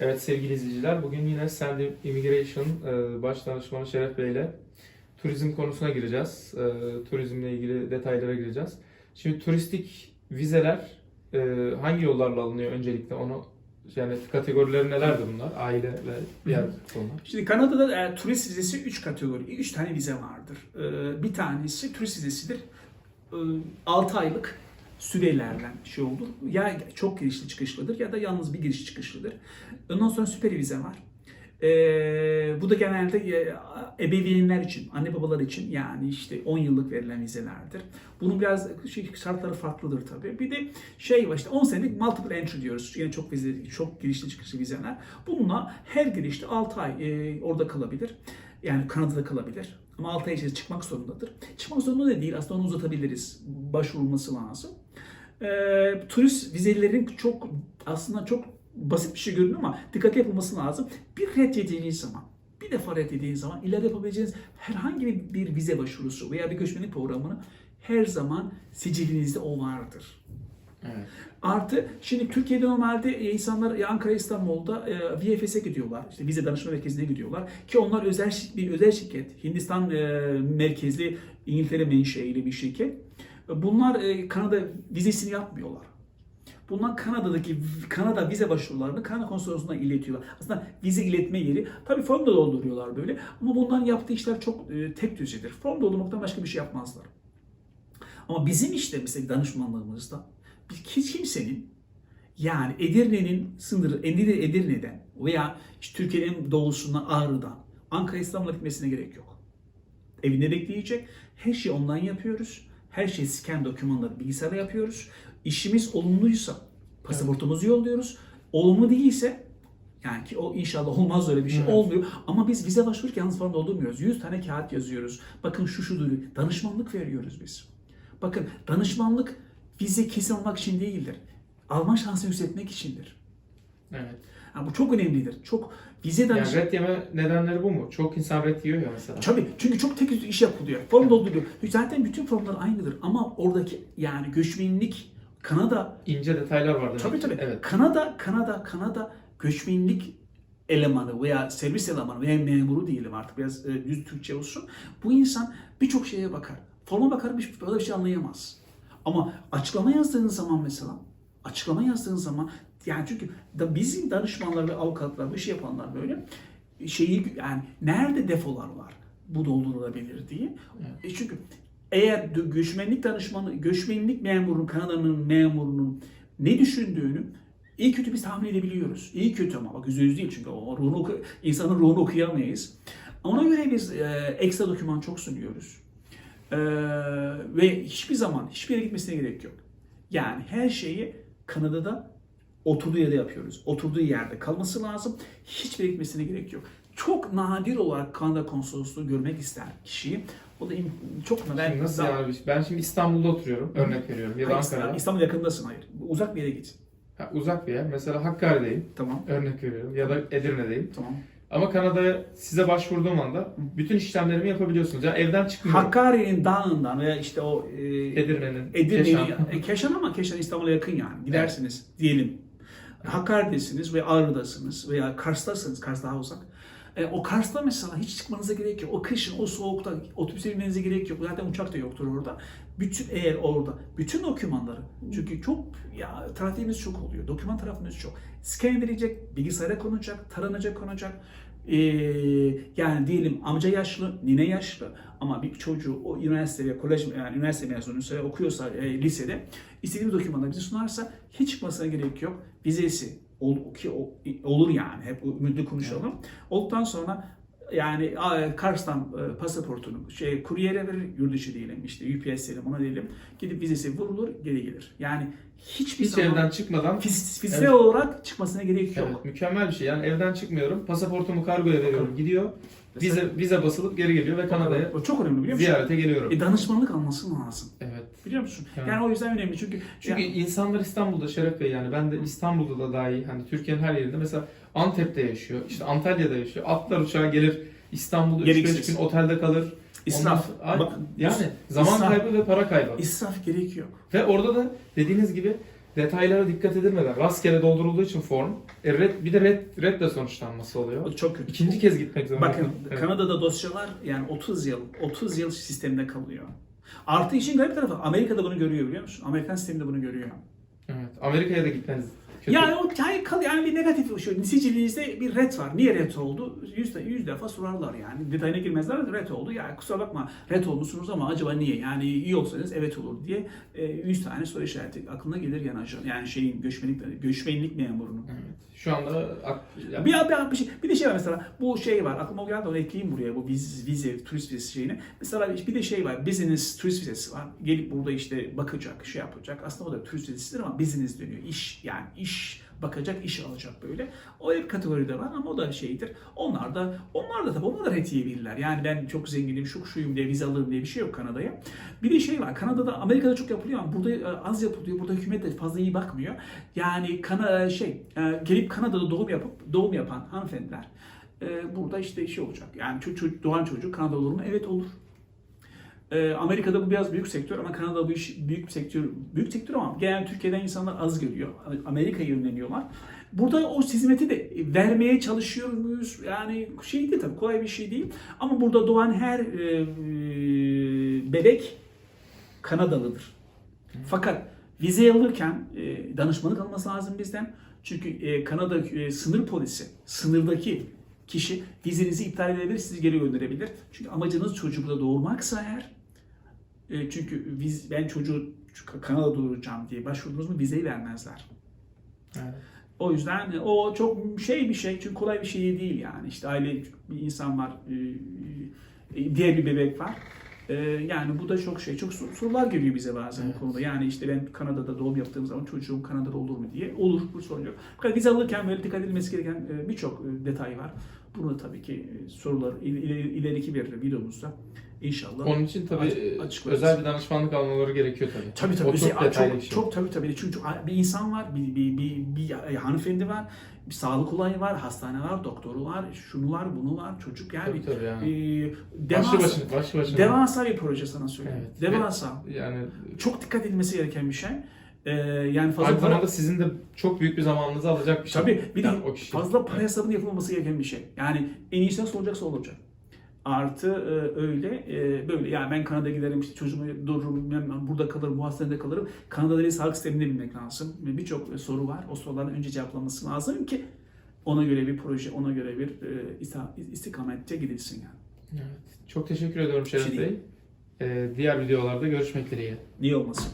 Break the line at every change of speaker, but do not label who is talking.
Evet sevgili izleyiciler, bugün yine Send Immigration e, baş danışmanı Şeref Bey ile turizm konusuna gireceğiz. E, Turizmle ilgili detaylara gireceğiz. Şimdi turistik vizeler e, hangi yollarla alınıyor öncelikle onu yani kategorileri nelerdi bunlar? Aile ve diğer konular.
Şimdi Kanada'da e, turist vizesi 3 kategori, 3 tane vize vardır. E, bir tanesi turist vizesidir. E, 6 aylık sürelerle şey olur. Ya çok girişli çıkışlıdır ya da yalnız bir giriş çıkışlıdır. Ondan sonra süper vize var. E, bu da genelde e, ebeveynler için, anne babalar için yani işte 10 yıllık verilen vizelerdir. Bunun biraz şey, şartları farklıdır tabii. Bir de şey var işte 10 senelik multiple entry diyoruz. Yine çok vize, çok girişli çıkışlı vizeler. Bununla her girişte 6 ay e, orada kalabilir. Yani Kanada'da kalabilir. Ama 6 ay içerisinde çıkmak zorundadır. Çıkmak zorunda da değil. Aslında onu uzatabiliriz. Başvurulması lazım. E, turist vizelerin çok aslında çok basit bir şey görünüyor ama dikkatli yapılması lazım. Bir red yediğiniz zaman, bir defa red yediğiniz zaman ileride yapabileceğiniz herhangi bir, vize başvurusu veya bir göçmenlik programını her zaman sicilinizde o vardır.
Evet.
Artı şimdi Türkiye'de normalde e, insanlar e, Ankara İstanbul'da e, VFS'e gidiyorlar. İşte vize danışma merkezine gidiyorlar ki onlar özel bir özel şirket. Hindistan e, merkezli İngiltere menşeili bir şirket. E, Bunlar e, Kanada vizesini yapmıyorlar. Bunlar Kanada'daki Kanada vize başvurularını Kanada konsolosluğuna iletiyorlar. Aslında vize iletme yeri. Tabii form da dolduruyorlar böyle. Ama bunların yaptığı işler çok e, tek düzedir. Form doldurmaktan başka bir şey yapmazlar. Ama bizim işte mesela danışmanlığımızda hiç kimsenin yani Edirne'nin sınırı Edirne, Edirne'den veya işte Türkiye'nin doğusundan Ağrı'dan Ankara İstanbul'a gitmesine gerek yok. Evinde bekleyecek. Her şeyi online yapıyoruz. Her şeyi scan dokümanları bilgisayarda yapıyoruz. İşimiz olumluysa pasaportumuzu yolluyoruz. Olumlu değilse yani ki o inşallah olmaz öyle bir şey
Evet.
olmuyor. Ama biz vize başvururken yalnız falan doldurmuyoruz. 100 tane kağıt yazıyoruz. Bakın şu şudur. Danışmanlık veriyoruz biz. Bakın danışmanlık vize kesin almak için değildir. Alma şansı yükseltmek içindir.
Evet.
Yani bu çok önemlidir. Çok vize
Yani
danışmanlık.
red yeme nedenleri bu mu? Çok insan red yiyor ya mesela.
Tabii çünkü çok tek iş yapılıyor. Form dolduruyor. Zaten bütün formlar aynıdır ama oradaki yani göçmenlik Kanada
İnce detaylar var demek
tabii tabii
Evet.
Kanada Kanada Kanada göçmenlik elemanı veya servis elemanı veya memuru diyelim artık biraz e, düz Türkçe olsun. Bu insan birçok şeye bakar. Forma bakar bir, bir şey anlayamaz. Ama açıklama yazdığın zaman mesela açıklama yazdığın zaman yani çünkü da bizim danışmanlar ve avukatlar bir şey yapanlar böyle şeyi yani nerede defolar var bu doldurulabilir diye. E çünkü eğer göçmenlik danışmanı, göçmenlik memurunun, Kanada'nın memurunun ne düşündüğünü iyi kötü biz tahmin edebiliyoruz. İyi kötü ama bak yüzde yüz değil çünkü o ruhunu, insanın ruhunu okuyamayız. Ona göre biz e, ekstra doküman çok sunuyoruz. E, ve hiçbir zaman hiçbir yere gitmesine gerek yok. Yani her şeyi Kanada'da oturduğu yerde yapıyoruz. Oturduğu yerde kalması lazım. Hiçbir yere gitmesine gerek yok. Çok nadir olarak Kanada konsolosluğu görmek ister kişiyi. O da çok nadir.
Şimdi nasıl yani? Ben şimdi İstanbul'da oturuyorum. Örnek veriyorum. Ya da Ankara'da.
İstanbul yakındasın hayır. Uzak bir yere git.
Ha, uzak bir yer. Mesela Hakkari'deyim.
Tamam.
Örnek veriyorum. Ya da Edirne'deyim.
Tamam.
Ama Kanada'ya size başvurduğum anda bütün işlemlerimi yapabiliyorsunuz. Yani evden çıkmıyorum.
Hakkari'nin dağından veya işte o e,
Edirne'nin,
Edirne'nin
Keşan.
e, Keşan ama Keşan İstanbul'a yakın yani. Gidersiniz diyelim. Hakkari'desiniz ve Ağrı'dasınız veya Kars'tasınız. Kars daha uzak. E, o Kars'ta mesela hiç çıkmanıza gerek yok. O kışın, o soğukta otobüse binmenize gerek yok. Zaten uçak da yoktur orada. Bütün eğer orada bütün dokümanları çünkü çok ya trafiğimiz çok oluyor. Doküman tarafımız çok. Scan edilecek, bilgisayara konacak, taranacak, konacak. Ee, yani diyelim amca yaşlı, nine yaşlı ama bir çocuğu o üniversiteye, kolej yani üniversite mezunu okuyorsa e, lisede istediğimiz dokümanları bize sunarsa hiç çıkmasına gerek yok. Vizesi ol, ki olur yani hep ümitli konuşalım. Olduktan sonra yani Kars'tan e, pasaportunu şey kuryere verir, yurt dışı diyelim işte UPS diyelim ona diyelim. Gidip vizesi vurulur geri gelir. Yani hiçbir
Hiç
zaman
evden çıkmadan
fiz- fiziksel
Evet.
olarak çıkmasına gerek yok.
Evet, mükemmel bir şey. Yani evden çıkmıyorum. Pasaportumu kargoya veriyorum. Gidiyor.
Mesela-
Vize, vize basılıp geri geliyor ve Kanada'ya
O çok önemli biliyor musun?
ziyarete geliyorum.
E, danışmanlık alması lazım.
Evet.
Biliyor musun?
Evet.
Yani o yüzden önemli çünkü
Çünkü
ya-
insanlar İstanbul'da Şeref Bey yani ben de İstanbul'da da dahi hani Türkiye'nin her yerinde mesela Antep'te yaşıyor, işte Antalya'da yaşıyor. Atlar uçağa gelir İstanbul'da 3-5
Gereksiz.
gün otelde kalır.
israf.
Ondan- Ay,
Bak,
yani zaman
israf-
kaybı ve para kaybı.
israf gerek yok.
Ve orada da dediğiniz gibi detaylara dikkat edilmeden rastgele doldurulduğu için form e, red, bir de red, redle sonuçlanması oluyor.
O çok kötü.
İkinci kez gitmek zorunda.
Bakın
Evet.
Kanada'da dosyalar yani 30 yıl 30 yıl sistemde kalıyor. Artı işin garip tarafı Amerika'da bunu görüyor biliyor musun? Amerikan sisteminde bunu görüyor.
Evet. Amerika'ya da gitmeniz kötü.
Yani o hayır, kal yani bir negatif şu sicilinizde bir red var. Niye red oldu? Yüz, yüz defa sorarlar yani. Detayına girmezler de red oldu. Ya kusura bakma red olmuşsunuz ama acaba niye? Yani iyi olsanız evet olur diye e, 100 tane soru işareti aklına gelir yani ajan. Yani şeyin göçmenlik göçmenlik memurunun.
Evet. Şu anda ak- ya-
Bir, bir, bir, şey, bir de şey var mesela bu şey var aklıma geldi onu ekleyeyim buraya bu viz, vize turist vizesi şeyini. Mesela bir de şey var business turist vizesi var. Gelip burada işte bakacak şey yapacak. Aslında o da turist vizesidir ama business deniyor. İş yani iş bakacak iş alacak böyle. O bir kategoride var ama o da şeydir. Onlar da onlar da tabii onlar da ret yiyebilirler. Yani ben çok zenginim şu şuyum diye vize alırım diye bir şey yok Kanada'ya. Bir de şey var Kanada'da Amerika'da çok yapılıyor ama burada e, az yapılıyor. Burada hükümet de fazla iyi bakmıyor. Yani kana şey e, gelip Kanada'da doğum yapıp doğum yapan hanımefendiler e, burada işte şey olacak. Yani çocuk, doğan çocuk Kanada olur mu? Evet olur. E, Amerika'da bu biraz büyük sektör ama Kanada bu iş büyük bir sektör. Büyük sektör ama genel Türkiye'den insanlar az görüyor. Amerika'ya yönleniyorlar. Burada o hizmeti de vermeye çalışıyor muyuz? Yani şey değil tabii kolay bir şey değil. Ama burada doğan her e, e, bebek Kanadalıdır. Fakat vize alırken e, danışmanlık alması lazım bizden. Çünkü e, Kanada e, sınır polisi, sınırdaki kişi vizenizi iptal edebilir, sizi geri gönderebilir. Çünkü amacınız çocukla doğurmaksa eğer, e, çünkü viz, ben çocuğu Kanada doğuracağım diye başvurdunuz mu vizeyi vermezler.
Evet.
O yüzden o çok şey bir şey çünkü kolay bir şey değil yani. İşte aile bir insan var, e, diğer bir bebek var. E, Yani bu da çok şey, çok sor- sorular geliyor bize bazen
Evet.
bu konuda. Yani işte ben Kanada'da doğum yaptığım zaman çocuğum Kanada'da olur mu diye. Olur, bu sorun yok. Fakat vize alırken böyle dikkat edilmesi gereken e, birçok e, detay var. Bunu tabii ki e, sorular il- il- ileriki bir videomuzda inşallah.
Onun için tabii e,
açıklarız.
özel bir danışmanlık almaları gerekiyor tabii.
Tabii tabii.
O
Özel-
çok detaylı
çok,
şey.
çok tabii tabii. Çünkü bir insan var, bir, bir, bir, bir hanımefendi var, bir sağlık olayı var, hastane var, doktoru var, şunu var, bunu var, çocuk yani.
Tabii tabii yani. Başlı
devasa,
başına, başlı başına.
devasa bir proje sana söyleyeyim.
Evet.
Devasa.
Yani
Çok dikkat edilmesi gereken bir şey. Ee, yani fazla
aynı
para...
zamanda sizin de çok büyük bir zamanınızı alacak bir şey.
Tabii bir de
Yani o kişi.
fazla para hesabının yapılmaması gereken bir şey. Yani en iyisi nasıl olacaksa olacak. Artı e, öyle e, böyle yani ben Kanada'ya giderim işte çocuğumu dururum ben burada kalırım bu hastanede kalırım. Kanada'da ile sağlık sistemini bilmek lazım. Birçok e, soru var. O soruların önce cevaplanması lazım ki ona göre bir proje, ona göre bir e, istikamette gidilsin yani.
Evet. Çok teşekkür ediyorum Şeref
şey
Bey. Ee, diğer videolarda görüşmek dileğiyle.
Niye olmasın?